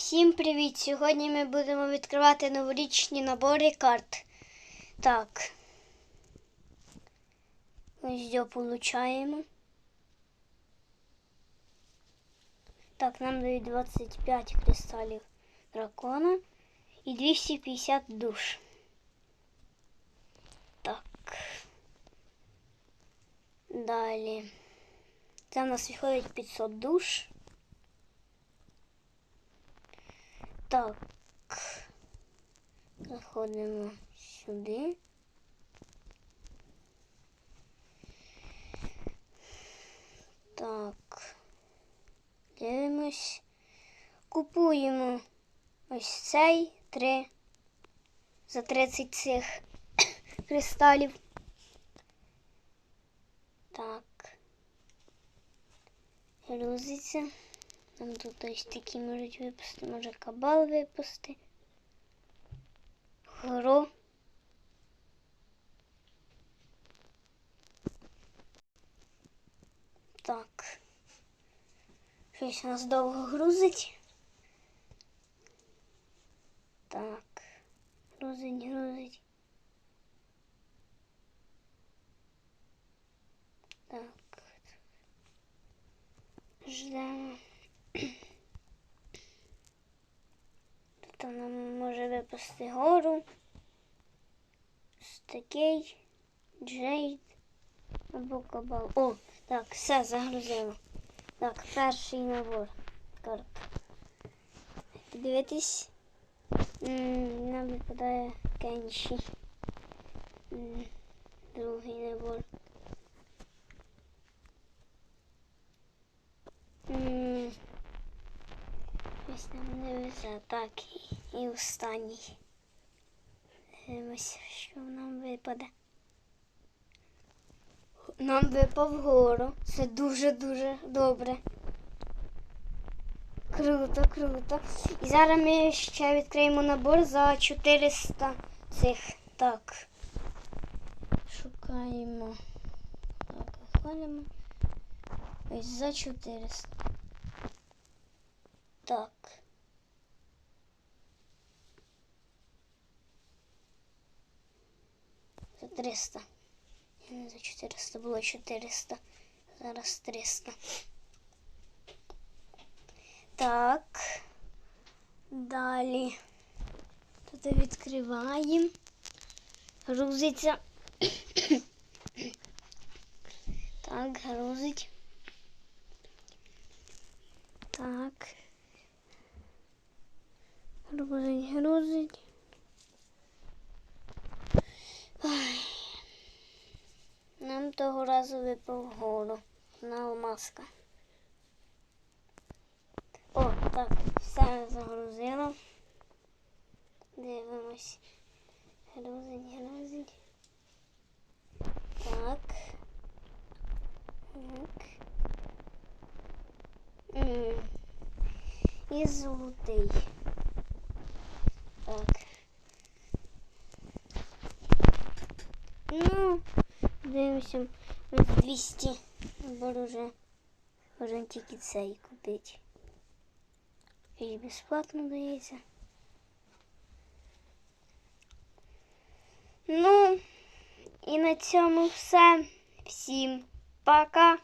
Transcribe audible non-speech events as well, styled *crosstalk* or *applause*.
Всім привіт! Сьогодні ми будемо відкривати новорічні набори карт. Так. Ось його получаємо. Так, нам дають 25 кристалів дракона і 250 душ. Так. Далі. Це в нас виходить 500 душ. Так. Заходимо сюди. Так. Дивимось. Купуємо ось цей три за 30 цих *coughs* кристалів. Так. Грузиться. Там тут ось такі можуть випусти, може кабал випусти. Гро. Так. Щось у нас довго грузить. Так. Грузить, грузить. Так. Ждемо. Тут вона може випасти гору. Стакей, Джейд або кабал. О, так, все загрузило. Так, перший набор карт. Подивитись. Нам випадає Кенші. Другий набор. М, Ось нам не везе. Так, і останній. Дивимося, що нам випаде. Нам випав гору. Це дуже-дуже добре. Круто, круто. І зараз ми ще відкриємо набор за 400 цих. Так. Шукаємо. Так, виходимо. Ось за 400. Так. За 300. Не за 400 було 400. Зараз 300. Так. Далі. Тут відкриваємо. Грузиться. *coughs* Так, грузить. Так. Грузить. Ой. Нам того разу випав гору на алмазка. О, так, все загрузило. Дивимось. Грузить, грузить. Так. Так. М. І золотий. Так. Ну, дивимося, ось 200. Набор уже можна тільки цей купити. І безплатно дається. Ну, і на цьому все. Всім пока!